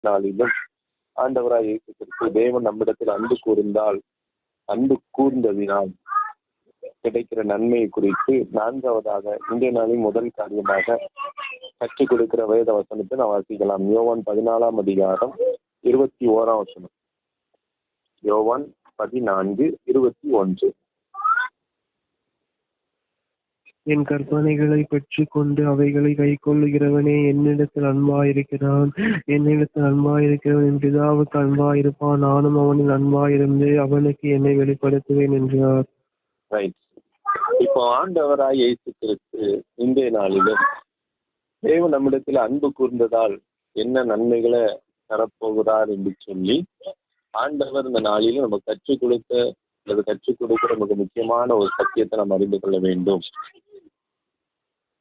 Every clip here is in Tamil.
நாளிலும் ஆண்டவராய் இயேசு கிறிஸ்து தேவன் நம்மிடத்தில் அன்பு கூர்ந்தால் அன்பு கூர்ந்ததினால் கிடைக்கிற நன்மையை குறித்து நான்காவதாக இன்றைய நாளின் முதல் காரியமாக கற்றுக் கொடுக்கிற வேத வசனத்தை நான் வாசிக்கலாம். யோவான் பதினாலாம் அதிகாரம் இருபத்தி ஓராம் வசனம். யோவான் பதினான்கு இருபத்தி ஒன்று. என் கற்பனைகளை பெற்றுக் கொண்டு அவைகளை கைக்கொள்ளுகிறவனே என்னிடத்தில் அன்பாயிருக்கிறான். என்னிடத்தில் அன்பாயிருக்கிறவன் என் பிதாவுக்கு அன்பாயிருப்பான். நானும் அவனில் அன்பாயிருந்து அவனுக்கு என்னை வெளிப்படுத்துவேன் என்றார். ரைட் இப்போ ஆண்டவராய் இயேசு கிறிஸ்து இன்றைய நாளிலும் தேவன் நம்மிடத்தில் அன்பு கூர்ந்ததால் என்ன நன்மைகளை தரப்போகிறார் என்று சொல்லி ஆண்டவர் இந்த நாளிலும் நம்ம கற்றுக் கொடுத்த அல்லது கற்றுக் கொடுக்க நமக்கு முக்கியமான ஒரு சத்தியத்தை நாம் அறிந்து கொள்ள வேண்டும்.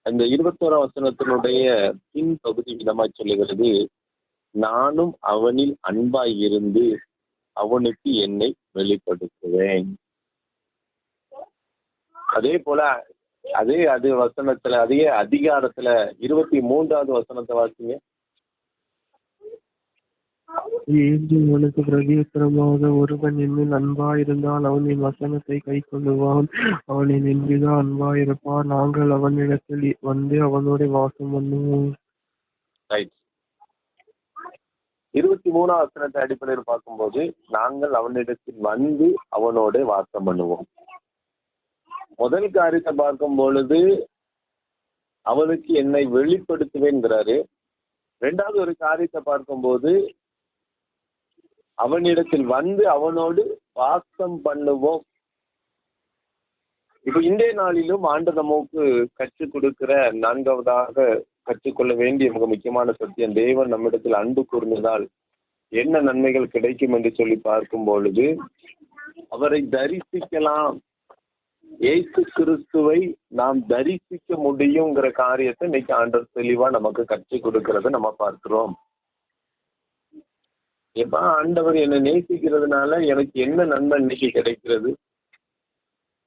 அந்த இருபத்தோராம் வசனத்தினுடைய பின் பகுதி விதமாய் சொல்லுகிறது நானும் அவனில் அன்பாய் இருந்து அவனுக்கு என்னை வெளிப்படுத்துவேன். அதே போல அதே அது வசனத்துல அதே அதிகாரத்துல இருபத்தி மூன்றாவது வசனத்தை வாசிங்க. இயேசு அவனுக்கு பிரதியுத்தரமாக ஒருவன் என்னில் அன்பாயிருந்தால் அவன் என் வசனத்தை கைக்கொள்ளுவான். அவன் என் அன்பா அன்பாயிருப்பான் நாங்கள் அவனிடத்தில் வந்து அவனோட வாசம் பண்ணுவோம். இருபத்தி மூணாம் வசனத்தை அடிப்படையில் பார்க்கும்போது நாங்கள் அவனிடத்தில் வந்து அவனோட வாசம் பண்ணுவோம். முதல் காரியத்தை பார்க்கும் பொழுது அவனுக்கு என்னை வெளிப்படுத்துவேங்கிறாரு ரெண்டாவது ஒரு காரியத்தை பார்க்கும்போது அவனிடத்தில் வந்து அவனோடு வாசம் பண்ணுவோம். இப்ப இன்றைய நாளிலும் ஆண்டு நமக்கு கற்றுக் கொடுக்கிற நான்காவதாக கற்றுக்கொள்ள வேண்டிய மிக முக்கியமான சத்தியம் தேவன் நம்மிடத்தில் அன்பு கூர்ந்ததால் என்ன நன்மைகள் கிடைக்கும் என்று சொல்லி பார்க்கும் பொழுது அவரை தரிசிக்கலாம். ஏசு கிறிஸ்துவை நாம் தரிசிக்க முடியுங்கிற காரியத்தை இன்னைக்கு ஆண்டர் தெளிவா நமக்கு கற்றுக் கொடுக்கறத நம்ம பார்க்கிறோம். எப்பா ஆண்டவர் என்னை நேசிக்கிறதுனால எனக்கு என்ன நன்மை இன்னைக்கு கிடைக்கிறது?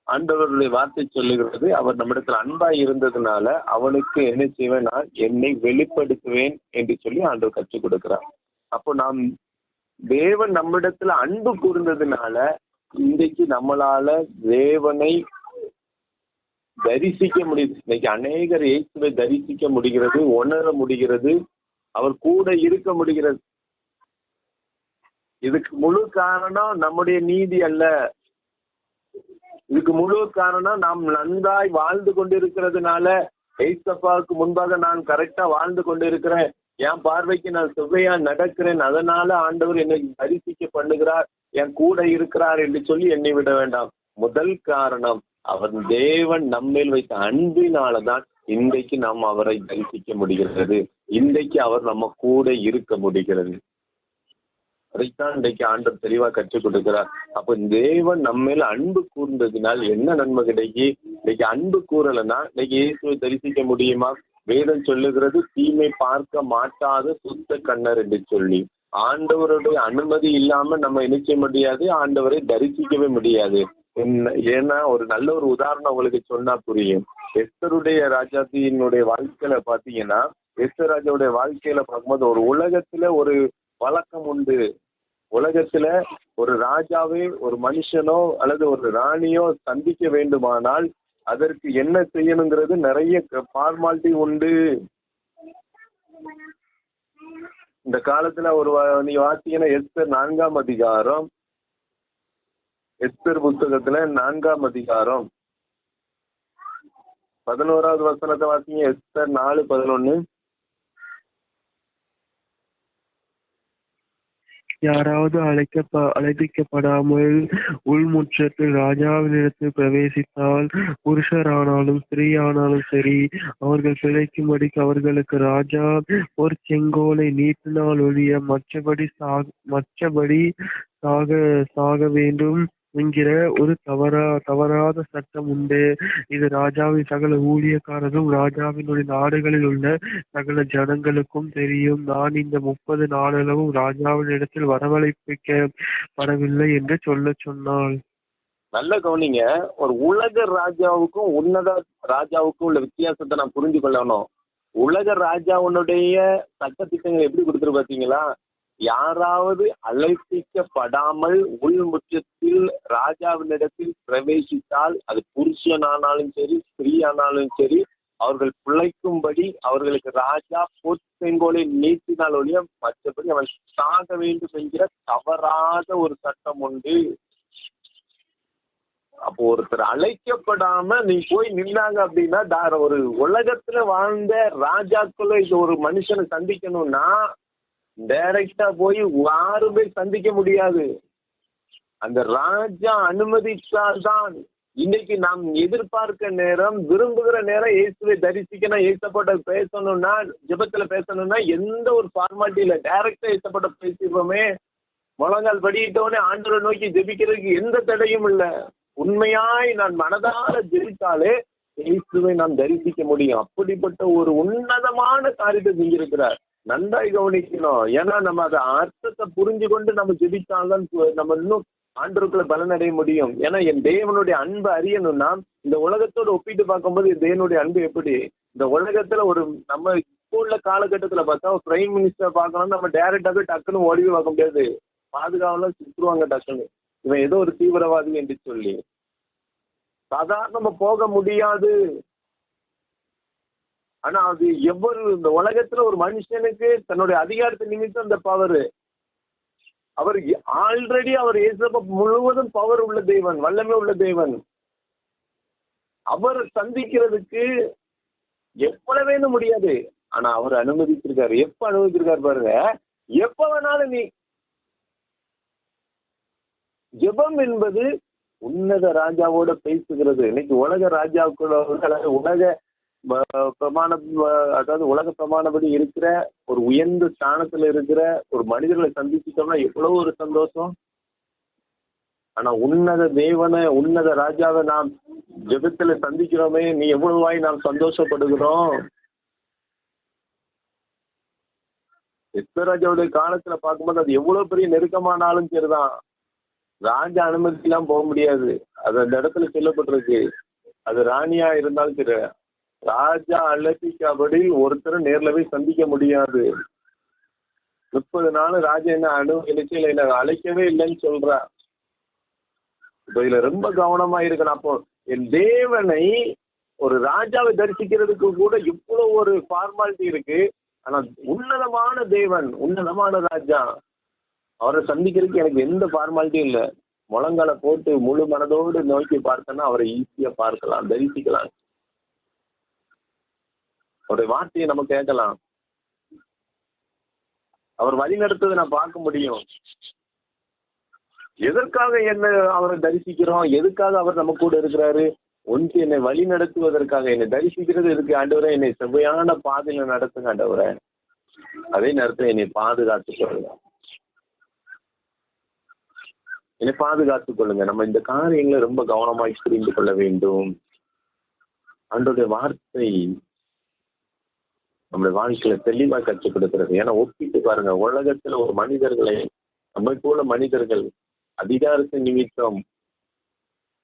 ஆண்டவருடைய வார்த்தை சொல்லுகிறது அவர் நம்மிடத்தில் அன்பா இருந்ததுனால அவனுக்கு என்ன செய்வேன் நான்? என்னை வெளிப்படுத்துவேன் என்று சொல்லி ஆண்டவர் கற்றுக் கொடுக்கிறார். அப்போ நாம் தேவன் நம்மிடத்துல அன்பு கூர்ந்ததுனால இன்றைக்கு நம்மளால தேவனை தரிசிக்க முடியுது. இன்னைக்கு அநேகர் இயேசுவை தரிசிக்க முடிகிறது உணர முடிகிறது அவர் கூட இருக்க முடிகிறது. இதுக்கு முழு காரணம் நம்முடைய நீதி அல்ல. இதுக்கு முழு காரணம் நாம் நன்றாய் வாழ்ந்து கொண்டிருக்கிறதுனால எய்சப்பாவுக்கு முன்பாக நான் கரெக்டா வாழ்ந்து கொண்டிருக்கிறேன். என் பார்வைக்கு நான் சுவையா நடக்கிறேன். அதனால ஆண்டவர் என்னை தரிசிக்க பண்ணுகிறார். என் கூட இருக்கிறார் என்று சொல்லி எண்ணி விட வேண்டாம். முதல் காரணம் அவர் தேவன் நம்மேல் வைத்த அன்பினாலதான் இன்றைக்கு நாம் அவரை தரிசிக்க முடிகிறது. இன்றைக்கு அவர் நம்ம கூட இருக்க முடிகிறது. அதைத்தான் இன்றைக்கு ஆண்டவர் தெளிவா கற்றுக் கொடுக்கிறார். அப்ப தேவன் நம்ம மேல அன்பு கூர்ந்ததினால் என்ன நன்மை கிடைக்கி இன்னைக்கு அன்பு கூறலைன்னா இன்னைக்கு இயேசுவை தரிசிக்க முடியுமா? வேதம் சொல்லுகிறது தீமை பார்க்க மாட்டாத சுத்த கண்ணர் என்று சொல்லி. ஆண்டவருடைய அனுமதி இல்லாம நம்ம நினைக்க முடியாது ஆண்டவரை தரிசிக்கவே முடியாது. என்ன- ஏன்னா ஒரு நல்ல ஒரு உதாரணம் உங்களுக்கு சொன்னா புரியும். எஸ்தருடைய ராஜாத்தியினுடைய வாழ்க்கையில பாத்தீங்கன்னா எஸ்தர் ராஜாவுடைய வாழ்க்கையில பார்க்கும்போது ஒரு உலகத்துல ஒரு வழக்கம் உண்டு. உலகத்துல ஒரு ராஜாவே ஒரு மனுஷனோ அல்லது ஒரு ராணியோ சந்திக்க வேண்டுமானால் அதற்கு என்ன செய்யணுங்கிறது நிறைய ஃபார்மாலிட்டி உண்டு. இந்த காலத்துல ஒரு நீ வாசிங்கன்னா எஸ்தர் நான்காம் அதிகாரம். எஸ்தர் புத்தகத்துல நான்காம் அதிகாரம். பதினோராவது வசனத்தை வாசிங்க. எஸ்தர் நாலு பதினொன்னு. யாராவது அழைக்க அழைப்பிக்கப்படாமல் உள்முற்றத்தில் ராஜாவினிடத்தில் பிரவேசித்தால் புருஷரானாலும் ஸ்திரீயானாலும் சரி அவர்கள் பிழைக்கும்படிக்கு அவர்களுக்கு ராஜா ஒரு செங்கோலை நீட்டினால் ஒழிய மற்றபடி சாக மற்றபடி சாக சாக வேண்டும். என்கிற ஒரு தவறா தவறாத சட்டம் உண்டு. இது ராஜாவின் சகல ஊழியக்காரரும் ராஜாவினுடைய நாடுகளில் உள்ள சகல ஜனங்களுக்கும் தெரியும். நான் இந்த முப்பது நாளளவும் ராஜாவின் இடத்தில் வரவழைப்பிக்கப்படவில்லை என்று சொல்ல சொன்னாள். நல்ல கவனிங்க. ஒரு உலக ராஜாவுக்கும் உன்னத ராஜாவுக்கும் உள்ள வித்தியாசத்தை நான் புரிஞ்சு கொள்ளணும் உலக ராஜாவுனுடைய சட்டத்திட்டங்கள் எப்படி கொடுத்துரு பாத்தீங்களா? யாராவது அழைப்பிக்கப்படாமல் உள்முற்றத்தில் ராஜாவினிடத்தில் பிரவேசித்தால் அது புருஷனானாலும் சரி ஸ்திரீ ஆனாலும் சரி அவர்கள் பிழைக்கும்படி அவர்களுக்கு ராஜா பொற்செங்கோலை நீட்டினால் ஒழிய மற்றபடி அவன் சாக வேண்டும் என்கிற தவறாத ஒரு சட்டம் உண்டு. அப்போ ஒருத்தர் அழைக்கப்படாம நீ போய் நின்னாங்க அப்படின்னா தார ஒரு உலகத்துல வாழ்ந்த ராஜாக்களை இது ஒரு மனுஷனை சந்திக்கணும்னா டைரக்டா போய் யாருமே சந்திக்க முடியாது. அந்த ராஜா அனுமதித்தால்தான் இன்னைக்கு நாம் எதிர்பார்க்க நேரம் விரும்புகிற நேரம் இயேசுவை தரிசிக்கணும் ஏசப்பட்ட பேசணும்னா ஜெபத்துல பேசணும்னா எந்த ஒரு ஃபார்மாலிட்டி டைரக்டா ஏசப்பட்ட பேசிடுவோமே முழங்கால் படியிட்டோடனே ஆண்டவரை நோக்கி ஜெபிக்கிறதுக்கு எந்த தடையும் இல்ல. உண்மையாய் நான் மனதார ஜெபித்தாலே இயேசுவை நாம் தரிசிக்க முடியும். அப்படிப்பட்ட ஒரு உன்னதமான காரியத்தை செஞ்சிருக்கிறார். நன்றாய் கவனிக்கணும். ஏன்னா நம்ம அதை அர்த்தத்தை புரிஞ்சு கொண்டு நம்ம ஜெபித்தால்தான் நம்ம இன்னும் ஆண்டவருக்குள்ள பலனடைய முடியும். ஏன்னா என் தேவனுடைய அன்பை அறியணும்னா இந்த உலகத்தோட ஒப்பிட்டு பார்க்கும்போது என் தேவனுடைய அன்பு எப்படி? இந்த உலகத்துல ஒரு நம்ம இப்போ உள்ள காலகட்டத்துல பார்த்தா ஒரு பிரைம் மினிஸ்டர் பார்க்கணும்னா நம்ம டேரக்டாவே டக்குன்னு ஓடிவே பார்க்க முடியாது. பாதுகாவலாம் சுற்றுவாங்க டக்குன்னு. இவன் ஏதோ ஒரு தீவிரவாதி என்று சொல்லி. சாதாரண போக முடியாது. ஆனா அது எவ்வளவு இந்த உலகத்துல ஒரு மனுஷனுக்கு தன்னுடைய அதிகாரத்தை நிமித்தம் அந்த பவர் அவர் ஆல்ரெடி அவர் இயேசப்ப முழுவதும் பவர் உள்ள தெய்வன் வல்லமை உள்ள தெய்வன் அவர் சந்திக்கிறதுக்கு எவ்வளவு முடியாது. ஆனா அவர் அனுமதிச்சிருக்காரு. எப்ப அனுமதிச்சிருக்காரு பாருங்க. எப்ப வேணாலும் நீ ஜெபம் என்பது உன்னத ராஜாவோட பேசுகிறது. இன்னைக்கு உலக ராஜாவுக்குள்ள உலக பிரமாண அதாவது உலக பிரமாணப்படி இருக்கிற ஒரு உயர்ந்த ஸ்தானத்துல இருக்கிற ஒரு மனிதர்களை சந்திச்சிட்டோம்னா எவ்வளவு ஒரு சந்தோஷம்? ஆனா உன்னத தேவனை உன்னத ராஜாவை நாம் ஜெபத்துல சந்திக்கிறோமே நீ எவ்வளவாய் நாம் சந்தோஷப்படுகிறோம்? எஸ்வராஜாவுடைய காலத்துல பார்க்கும்போது அது எவ்வளவு பெரிய நெருக்கமானாலும் சரிதான். ராஜா அனுமதிக்கெல்லாம் போக முடியாது. அது அந்த இடத்துல சொல்லப்பட்டிருக்கு. அது ராணியா இருந்தாலும் சரி. ராஜா அழைப்பிக்காபடி ஒருத்தர் நேர்ல போய் சந்திக்க முடியாது. முப்பது நாள் ராஜா என்ன அனுமதிச்சு இல்லை என்ன அழைக்கவே இல்லைன்னு சொல்றா. இப்ப இதுல ரொம்ப கவனமா இருக்கணும். அப்போ என் தேவனை ஒரு ராஜாவை தரிசிக்கிறதுக்கு கூட இவ்வளவு ஒரு ஃபார்மாலிட்டி இருக்கு. ஆனா உன்னதமான தேவன் உன்னதமான ராஜா அவரை சந்திக்கிறதுக்கு எனக்கு எந்த ஃபார்மாலிட்டியும் இல்லை. முழங்கால போட்டு முழு மனதோடு நோக்கி பார்த்தேன்னா அவரை ஈஸியா பார்க்கலாம் தரிசிக்கலாம். அவருடைய வார்த்தையை நம்ம கேட்கலாம். அவர் வழி நடத்துவதை நான் பார்க்க முடியும். எதற்காக என்ன அவரை தரிசிக்கிறோம்? எதுக்காக அவர் நம்ம கூட இருக்கிறாரு? ஒன்று என்னை வழி நடத்துவதற்காக என்னை தரிசிக்கிறது இதுக்கு ஆண்டவரை என்னை செவ்வையான பாதையில நடத்துங்க ஆண்டவரை. அதே நேரத்தில் என்னை பாதுகாத்துக் கொள்ளுங்க என்னை பாதுகாத்துக் கொள்ளுங்க நம்ம இந்த காரியங்களை ரொம்ப கவனமாய் புரிந்து கொள்ள வேண்டும். ஆண்டோடைய வார்த்தை நம்முடைய வாழ்க்கையில தெளிவா கற்றுக் கொடுக்கிறது. ஏன்னா ஒப்பிட்டு பாருங்க உலகத்துல ஒரு மனிதர்களை நம்மை போல மனிதர்கள் அதிகாரத்து நிமித்தம்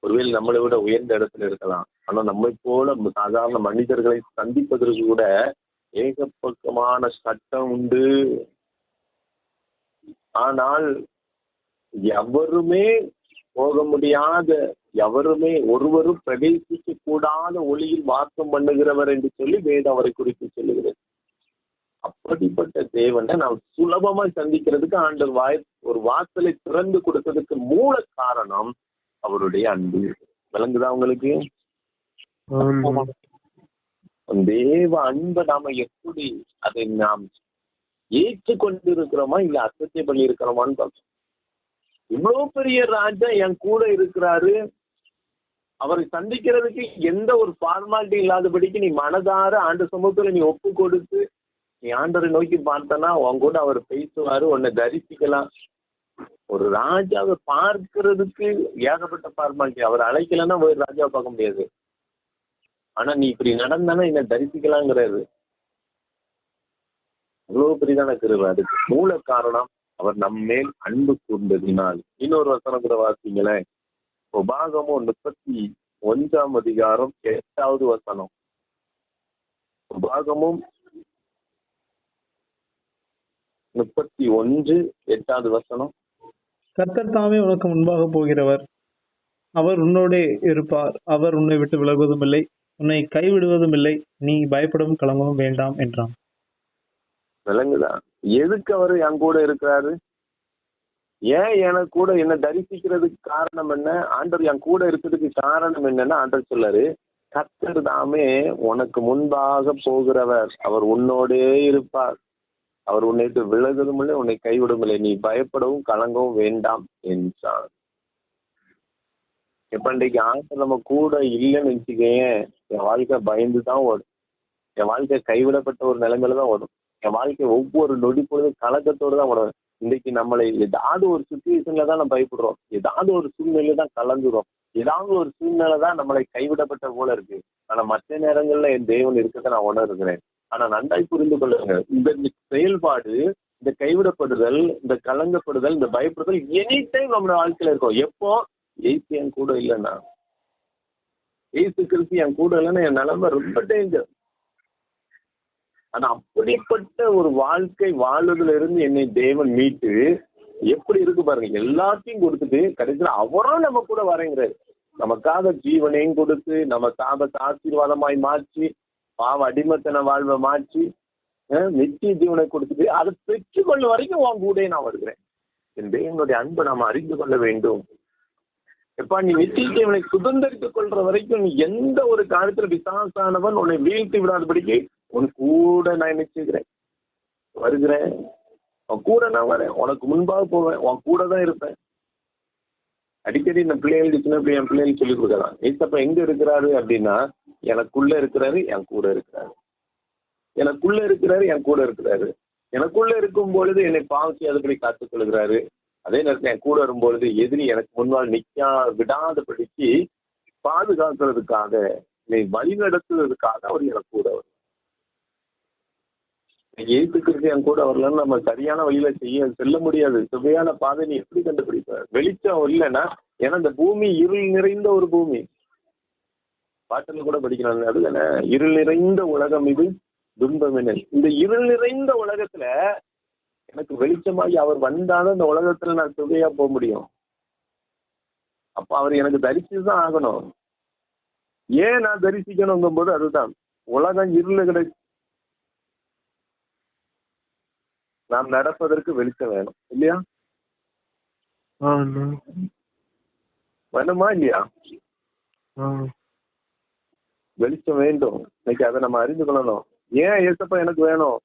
ஒருவேளை நம்மளை விட உயர்ந்த இடத்துல இருக்கலாம். ஆனா நம்மை போல சாதாரண மனிதர்களை சந்திப்பதற்கு கூட ஏகப்பக்கமான சட்டம் உண்டு. ஆனால் எவருமே போக முடியாத எவருமே ஒருவரும் பிரவேசிக்க கூடாத ஒளியில் வாசம் பண்ணுகிறவர் என்று சொல்லி வேதம் அவரை குறித்து சொல்லுகிறது. அப்படிப்பட்ட தேவனை நாம் சுலபமா சந்திக்கிறதுக்கு ஆண்டவர் வாய் ஒரு வாசலை திறந்து கொடுத்ததுக்கு மூல காரணம் அவருடைய அன்பு. விளங்குதா உங்களுக்கு? தேவ அன்பை நாம எப்படி அதை நாம் ஏற்றுக்கொண்டு இருக்கிறோமா இல்ல அசத்திய பண்ணி இருக்கிறோமான்னு பார்க்கணும் இவ்வளவு பெரிய ராஜா என் கூட இருக்கிறாரு. அவரை சந்திக்கிறதுக்கு எந்த ஒரு ஃபார்மாலிட்டி இல்லாதபடிக்கு நீ மனதார ஆண்டு சமூகத்துல நீ ஒப்பு கொடுத்து நீ ஆண்டரை நோக்கி பார்த்தனா உன் கூட அவர் பேசுவாரு உன்னை தரிசிக்கலாம். ஒரு ராஜாவை பார்க்கறதுக்கு ஏகப்பட்ட ஃபார்மாலிட்டி அவர் அழைக்கலன்னா ஒரு ராஜாவை பார்க்க முடியாது. ஆனா நீ இப்படி நடந்தானா என்ன தரிசிக்கலாங்கிறாரு அவ்வளவு பெரிதான கிருவை அதுக்கு மூல காரணம் அவர் நம்ம மேல் அன்பு கூர்ந்ததினால். இன்னொரு வசனம் கூட வாசிங்களேன். உபாகமும் முப்பத்தி ஒன்றாம் அதிகாரம் எட்டாவது வசனம். உபாகமும் முப்பத்தி ஒன்று எட்டாவது வசனம். கர்த்தர் தாமே உனக்கு முன்பாக போகிறவர். அவர் உன்னோடே இருப்பார். அவர் உன்னை விட்டு விலகுவதும் இல்லை. உன்னை கைவிடுவதும் இல்லை. நீ பயப்படவும் கலங்கவும் வேண்டாம் என்றான். விளங்குதா எதுக்கு அவர் என் கூட இருக்கிறாரு? ஏன் என கூட என்ன தரிசிக்கிறதுக்கு காரணம் என்ன? ஆண்டவர் என் கூட இருக்கிறதுக்கு காரணம் என்னன்னா ஆண்டவர் சொல்லாரு கத்தர் தாமே உனக்கு முன்பாக போகிறவர். அவர் உன்னோடே இருப்பார். அவர் உன்னை விட்டு இல்லை உன்னை கைவிடும் இல்லை. நீ பயப்படவும் கலங்கவும் வேண்டாம் என்றான். இப்ப இன்றைக்கு ஆண்டர் நம்ம கூட இல்லைன்னு வச்சுக்கேன் என் வாழ்க்கை பயந்து தான் ஓடும். என் வாழ்க்கை கைவிடப்பட்ட ஒரு நிலைமையில தான் ஓடும். என் வாழ்க்கை ஒவ்வொரு நொடி பொழுது கலக்கத்தோடு தான் ஓடும். இன்னைக்கு நம்மளை ஏதாவது ஒரு சுச்சுவேஷன்ல தான் நம்ம பயப்படுறோம். ஏதாவது ஒரு சூழ்நிலை தான் கலந்துரும் ஏதாவது ஒரு சூழ்நிலை தான் நம்மளை கைவிடப்பட்ட போல இருக்கு. ஆனா மற்ற நேரங்கள்ல என் தேவன் இருக்கதை நான் உணர்கிறேன். ஆனா நன்றாய் புரிந்து கொள்ளுங்க இந்த செயல்பாடு இந்த கைவிடப்படுதல் இந்த கலங்கப்படுதல் இந்த பயப்படுதல் எனி டைம் நம்ம வாழ்க்கையில இருக்கும். எப்போ? ஏசு என் கூட இல்லைன்னா. ஏசு கிறிஸ்து என் கூட இல்லைன்னா என் நிலைமை ரொம்ப டேஞ்சர் ஆனா அப்படிப்பட்ட ஒரு வாழ்க்கை வாழ்வதில் இருந்து என்னை தேவன் மீட்டு எப்படி இருக்கு பாருங்க எல்லாத்தையும் கொடுத்துட்டு கடைசியில அவரும் நம்ம கூட வரேங்கிறாரு. நமக்காக ஜீவனையும் கொடுத்து நம்ம சாபத்தை ஆசீர்வாதமாய் மாற்றி பாவ அடிமத்தன வாழ்வை மாற்றி அஹ், நித்திய ஜீவனை கொடுத்துட்டு அதை பெற்றுக்கொள்ள வரைக்கும் உன் கூட நான் வருகிறேன். என் தேவனுடைய அன்பை நாம் அறிந்து கொள்ள வேண்டும். எப்பா நீ நித்திய ஜீவனை சுதந்திரித்துக் கொள்ற வரைக்கும் நீ எந்த ஒரு காலத்துல விசாசானவன் உன்னை வீழ்த்தி விடாதபடிக்கு உன் கூட நான் நிச்சயிக்கிறேன் வருகிறேன். உன் கூட நான் வரேன். உனக்கு முன்பாக போவேன். உன் கூட தான் இருப்பேன். அடிக்கடி இந்த பிள்ளைகளுக்கு சின்ன பிள்ளை என் பிள்ளைகளுக்கு சொல்லிக் கொடுக்கலாம். ஏசப்பா எங்க இருக்கிறாரு அப்படின்னா எனக்குள்ள இருக்கிறாரு என் கூட இருக்கிறாரு. எனக்குள்ள இருக்கிறாரு என் கூட இருக்கிறாரு. எனக்குள்ள இருக்கும் பொழுது என்னை பாவம் அதுபடி காத்துக் கொள்கிறாரு. அதே நேரத்தில் என் கூட வரும்பொழுது எதிரி எனக்கு முன்னால் நிக்கா விடாதபடிக்கு பாதுகாக்கிறதுக்காக என்னை வழி நடத்துவதற்காக அவர் எனக்கு கூட வரும் ஏசுக்கிறது என் கூட வரலன்னு நம்ம சரியான வழியில செய்ய செல்ல முடியாது. சுவையான பாதை நீ எப்படி கண்டுபிடிப்ப? வெளிச்சம் இல்லைன்னா ஏன்னா இந்த பூமி இருள் நிறைந்த ஒரு பூமி. பாட்டில் கூட படிக்கிறாங்க அதுதானே இருள் நிறைந்த உலகம் இது துன்பம் என்ன? இந்த இருள் நிறைந்த உலகத்துல எனக்கு வெளிச்சமாகி அவர் வந்தாலும் இந்த உலகத்துல நான் சுவையா போக முடியும். அப்ப அவர் எனக்கு தரிசித்து தான் ஆகணும். ஏன் நான் தரிசிக்கணுங்கும் போது அதுதான். உலகம் இருள கிடை நாம் நடப்பதற்கு வெளிச்சம் வேணும். இல்லையா? வேணுமா இல்லையா? வெளிச்சம் வேண்டும். இன்னைக்கு அதை நம்ம அறிந்து கொள்ளணும். ஏன் ஏசப்பா எனக்கு வேணும்?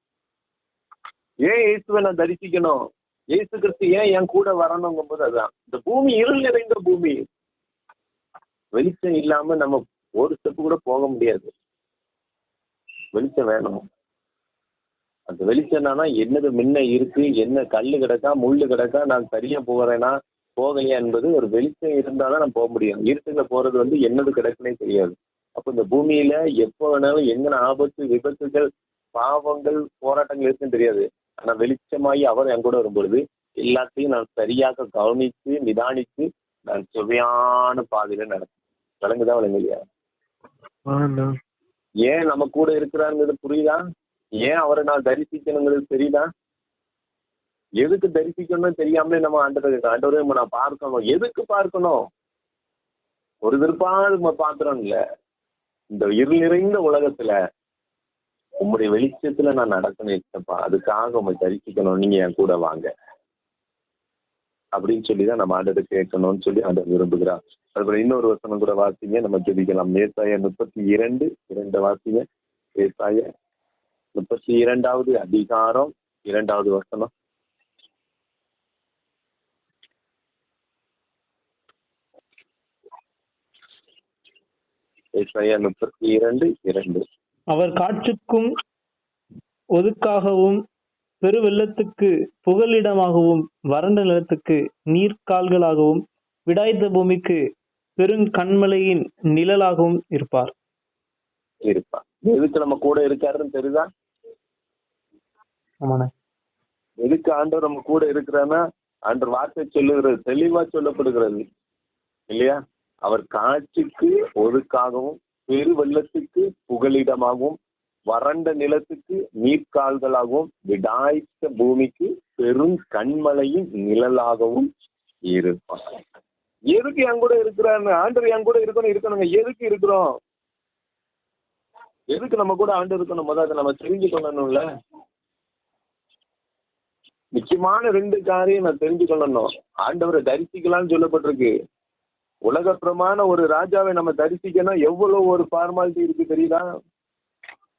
ஏன் இயேசுவை நான் தரிசிக்கணும்? இயேசு கிறிஸ்து ஏன் என் கூட வரணுங்கும் போது அதான். இந்த பூமி இருள் நிறைந்த பூமி. வெளிச்சம் இல்லாம நம்ம ஒரு ஸ்டெப் கூட போக முடியாது. வெளிச்சம் வேணும். அந்த வெளிச்சம் என்னன்னா என்னது முன்ன இருக்கு என்ன கல்லு கிடக்கா முள்ளு கிடக்கா நான் சரியா போகிறேனா போகலையா என்பது ஒரு வெளிச்சம் இருந்தாதான் நான் போக முடியும். இருட்டுல போறது வந்து என்னது கிடக்குனே தெரியாது. அப்ப இந்த பூமியில எப்போ வேணாலும் எங்கன ஆபத்து விபத்துகள் பாவங்கள் போராட்டங்கள் இருக்குன்னு தெரியாது. ஆனா வெளிச்சமாகி அவர் என் கூட வரும்பொழுது எல்லாத்தையும் நான் சரியாக கவனித்து நிதானித்து நான் சுவையான பாதையில நடக்கும் விளங்குதா விளங்கலையா? ஏன் நம்ம கூட இருக்கிறாங்கிறது புரியுதா? ஏன் அவரை நான் தரிசிக்கணுங்கிறது தெரியுதா எதுக்கு தரிசிக்கணும்னு தெரியாமலே நம்ம ஆண்டவர் ஆண்டவரே நம்ம நான் பார்க்கணும். எதுக்கு பார்க்கணும்? ஒரு விருப்பாடு நம்ம பாக்குறோம் இல்ல. இந்த இருள் நிறைந்த உலகத்துல உங்களுடைய வெளிச்சத்துல நான் நடக்கணும் இருக்கப்பா அதுக்காக உங்களை தரிசிக்கணும். நீங்க என் கூட வாங்க. அப்படின்னு சொல்லி தான் நம்ம ஆண்டவர் கேட்கணும்னு சொல்லி ஆண்டவர் விரும்புகிறார். அதுபோல இன்னொரு வசனம் கூட வாசிங்க. நம்ம ஜெபிக்கலாம். நேசாய முப்பத்தி இரண்டு இரண்டு வாசிங்க. நேசாய முப்பத்தி இரண்டாவது அதிகாரம் இரண்டாவது வசனம். முப்பத்தி இரண்டு இரண்டு. அவர் காற்றுக்கும் ஒதுக்காகவும் பெருவெள்ளத்துக்கு புகலிடமாகவும் வறண்ட நிலத்துக்கு நீர்க்கால்களாகவும் விடாய்த்த பூமிக்கு பெருங்கண்மலையின் நிழலாகவும் இருப்பார். இருப்பான் எதுக்கு நம்ம கூட இருக்காருன்னு தெரியுதா? எதுக்கு ஆண்டவர் நம்ம கூட இருக்கிறான்னா ஆண்டவர் வார்த்தை சொல்லுகிறது தெளிவா சொல்லப்படுகிறது. இல்லையா? அவர் காட்சிக்கு ஒழுக்காகவும் பெரு வெள்ளத்துக்கு புகலிடமாகவும் வறண்ட நிலத்துக்கு நீர்க்கால்களாகவும் விடாய்த்த பூமிக்கு பெரும் கண்மலையின் நிழலாகவும் இருப்பான் எதுக்கு என் கூட இருக்கிறான்னு ஆண்டவர் என் கூட இருக்கணும் இருக்கணுங்க. எதுக்கு இருக்கிறோம்? எதுக்கு நம்ம கூட ஆண்டு இருக்கணும்? முதல்ல அதை நம்ம தெரிஞ்சு கொள்ளணும்ல முக்கியமான ரெண்டு காரியம் நான் தெரிஞ்சு கொள்ளணும் ஆண்டவரை தரிசிக்கலாம்னு சொல்லப்பட்டிருக்கு. உலகப்புறமான ஒரு ராஜாவை நம்ம தரிசிக்கணும். எவ்வளவு ஒரு ஃபார்மாலிட்டி இருக்கு தெரியுதா?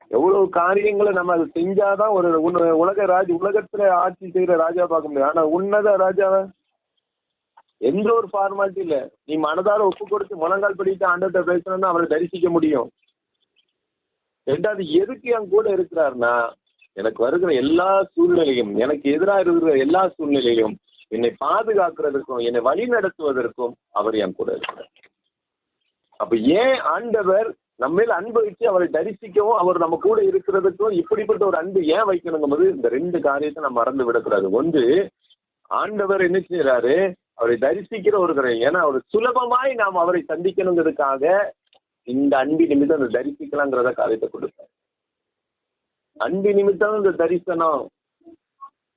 எவ்வளவு காரியங்களை நம்ம அதை செஞ்சாதான் ஒரு உன்ன- உலக ராஜ் உலகத்துல ஆட்சி செய்யற ராஜா பார்க்க முடியும். ஆனா உன்னத ராஜாவை? எந்த ஒரு ஃபார்மாலிட்டி இல்ல. நீ மனதார ஒப்பு கொடுத்து முழங்கால் படித்து ஆண்டவர்கிட்ட பேசணும்னா அவரை தரிசிக்க முடியும். ரெண்டாவது எதுக்கு என் கூட இருக்கிறாருன்னா எனக்கு வருகிற எல்லா சூழ்நிலையும் எனக்கு எதிராக இருக்கிற எல்லா சூழ்நிலையும் என்னை பாதுகாக்கிறதுக்கும் என்னை வழி நடத்துவதற்கும் அவர் என் கூட இருக்கிறார். அப்ப ஏன் ஆண்டவர் நம்ம அன்பு வச்சு அவரை தரிசிக்கவும் அவர் நம்ம கூட இருக்கிறதுக்கும் இப்படிப்பட்ட ஒரு அன்பு ஏன் வைக்கணுங்கும் போது இந்த ரெண்டு காரியத்தை நம்ம மறந்து விடக்கூடாது. ஒன்று ஆண்டவர் என்ன செய்யறாரு அவரை தரிசிக்கிற ஒரு காரியம் ஏன்னா அவர் சுலபமாய் நாம் அவரை சந்திக்கணுங்கிறதுக்காக இந்த அன்பு நிமித்தம் அந்த தரிசிக்கலாங்கிறத காரியத்தை கொடுப்பாரு அன்பு நிமித்தம் இந்த தரிசனம்.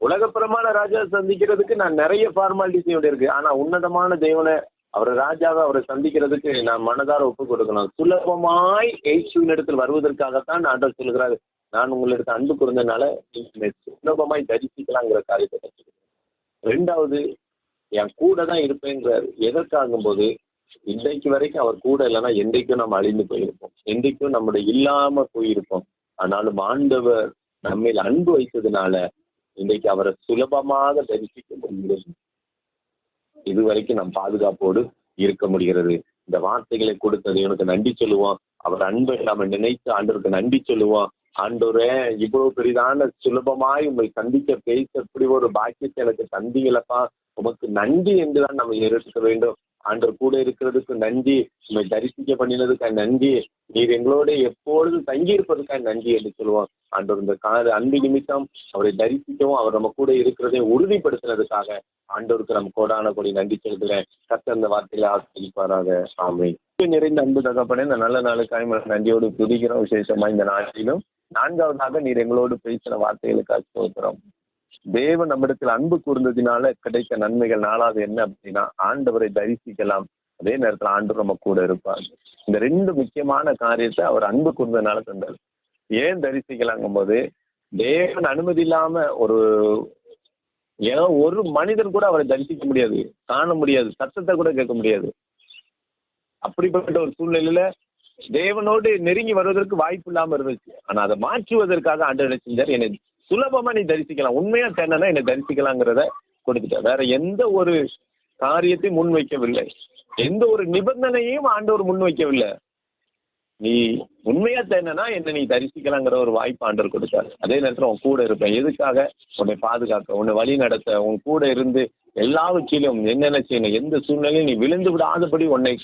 உலகப்புறமான ராஜா சந்திக்கிறதுக்கு நான் நிறைய ஃபார்மாலிட்டிஸ் இருக்கு. வேண்டியிருக்கு ஆனா உன்னதமான தெய்வனை அவர் ராஜாவை அவரை சந்திக்கிறதுக்கு நான் மனதார ஒப்பு கொடுக்கணும். சுலபமாய் இயேசுவின் இடத்தில் வருவதற்காகத்தான் ஆண்டவர் சொல்கிறாரு நான் உங்களுக்கு அன்பு கூர்ந்தனால நீங்க சுலபமாய் தரிசிக்கலாங்கிற காரியத்தை கற்றுக்கிறேன் ரெண்டாவது என் கூட தான் இருப்பேங்கிறார் எதற்காகும் போது இன்றைக்கு வரைக்கும் அவர் கூட இல்லைன்னா என்றைக்கும் நம்ம அழிந்து போயிருப்போம். என்றைக்கும் நம்முடைய இல்லாம போயிருப்போம். ஆனாலும் ஆண்டவர் நம்மில் அன்பு வைத்ததுனால இன்றைக்கு அவரை சுலபமாக தரிசிக்க முடிகிறது. இதுவரைக்கும் நம் பாதுகாப்போடு இருக்க முடிகிறது. இந்த வார்த்தைகளை கொடுத்தது இவனுக்கு நன்றி சொல்லுவோம். அவர் அன்பை நாம நினைத்து ஆண்டவருக்கு நன்றி சொல்லுவோம். ஆண்டோரே இவ்வளவு பெரிதான சுலபமாய் உங்களை சந்திக்க பேச இப்படி ஒரு பாக்கியத்தை எனக்கு தந்தீங்களப்பா. உமக்கு நன்றி என்றுதான் நம்ம இருக்க வேண்டும். ஆண்டவர் கூட இருக்கிறதுக்கு நன்றி உண்மை தரிசிக்க பண்ணினதுக்காக நன்றி. நீர் எங்களோட எப்பொழுதும் தங்கி இருப்பதுக்காக நன்றி என்று சொல்லுவோம். ஆண்டவர் இந்த கால அன்பு நிமித்தம் அவரை தரிசிக்கவும் அவர் நம்ம கூட இருக்கிறதையும் உறுதிப்படுத்தினதுக்காக ஆண்டவருக்கு நம்ம கோடான கொடி நன்றி செலுத்துகிறேன். கத்த அந்த வார்த்தையில ஆசிரிப்பாராக. ஆமை நிறைந்த அன்பு தகப்பனே இந்த நல்ல நாளுக்காக நன்றியோடு துதிக்கிறோம். விசேஷமா இந்த நாட்டிலும் நான்காவதாக நீர் எங்களோடு பேசின வார்த்தைகளுக்காக சொல்கிறோம் தேவன் நம்மிடத்தில் அன்பு கூர்ந்ததினால கிடைத்த நன்மைகள் நாளாவது என்ன அப்படின்னா ஆண்டவரை தரிசிக்கலாம். அதே நேரத்துல ஆண்டு நம்ம கூட இருப்பார். இந்த ரெண்டு முக்கியமான காரியத்தை அவர் அன்பு கூர்ந்ததுனால தந்தார். ஏன் தரிசிக்கலாங்கும் போது தேவன் அனுமதி இல்லாம ஒரு ஏன் ஒரு மனிதன் கூட அவரை தரிசிக்க முடியாது காண முடியாது சத்தத்தை கூட கேட்க முடியாது. அப்படிப்பட்ட ஒரு சூழ்நிலையில தேவனோடு நெருங்கி வருவதற்கு வாய்ப்பு இல்லாம இருந்துச்சு. ஆனா அதை மாற்றுவதற்காக ஆண்டு செஞ்சார்? என்னை சுலபமா நீ தரிசிக்கலாம். உண்மையா தேனா என்னை தரிசிக்கலாங்கிறத கொடுத்துட்டா. வேற எந்த ஒரு காரியத்தையும் முன் வைக்கவில்லை. எந்த ஒரு நிபந்தனையும் ஆண்டவர் முன் வைக்கவில்லை. நீ உண்மையா தேனா என்னை நீ தரிசிக்கலாங்கிற ஒரு வாய்ப்பு ஆண்டவர் கொடுத்தாரு. அதே நேரத்துல உன் கூட இருப்பேன். எதுக்காக? உன்னை பாதுகாக்க உன்னை வழி நடத்த உன் கூட இருந்து எல்லாவற்றிலும் என்னென்ன செய்யணும் எந்த சூழ்நிலையும் நீ விழுந்து விடாதபடி உன்னை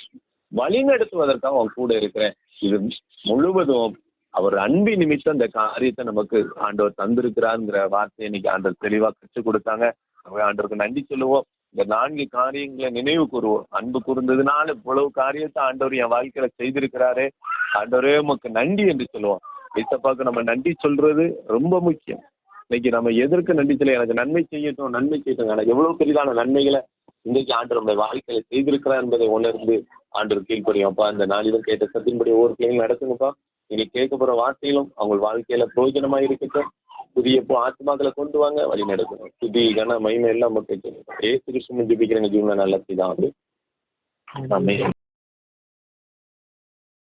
வழி நடத்துவதற்காக உன் கூட இருக்கிறேன். இது முழுவதும் அவர் அன்பி நிமித்தம் அந்த காரியத்தை நமக்கு ஆண்டவர் தந்திருக்கிறாருங்கிற வார்த்தையை இன்னைக்கு ஆண்டவர் தெளிவா கற்றுக் கொடுத்தாங்க. ஆண்டவருக்கு நன்றி சொல்லுவோம். இந்த நான்கு காரியங்களை நினைவு கூறுவோம். அன்பு கூர்ந்ததுனால இவ்வளவு காரியத்தை ஆண்டவர் என் வாழ்க்கையில செய்திருக்கிறாரு. ஆண்டவரே உமக்கு நன்றி என்று சொல்லுவோம். ஏசப்பாக்கு நம்ம நன்றி சொல்றது ரொம்ப முக்கியம். இன்னைக்கு நம்ம எதற்கு நன்றி சொல்ல எனக்கு நன்மை செய்யட்டும் நன்மை செய்யட்டும். எனக்கு எவ்வளவு பெரிதான நன்மைகளை இன்றைக்கு ஆண்டு நம்முடைய வாழ்க்கையில செய்திருக்கிறார் என்பதை உணர்ந்து ஆண்டு கீழ்ப்படியும்ப்பா இந்த நாளிலும் கேட்ட சத்தின்படி ஒவ்வொரு பிள்ளைங்களும் நடத்துங்கப்பா. இனி கேட்க போற வார்த்தைகளும் அவங்க வாழ்க்கையில பிரயோஜனமா இருக்கட்டும். புதிய ஆத்மாக்களை கொண்டு வாங்க வழி நடக்கணும். புதிய கன மகிமை எல்லாம் நமக்கு ஏசு கிருஷ்ணன் ஜிபிக்கிறேங்க ஜீவன நல்ல பிதாவே. ஆமென்.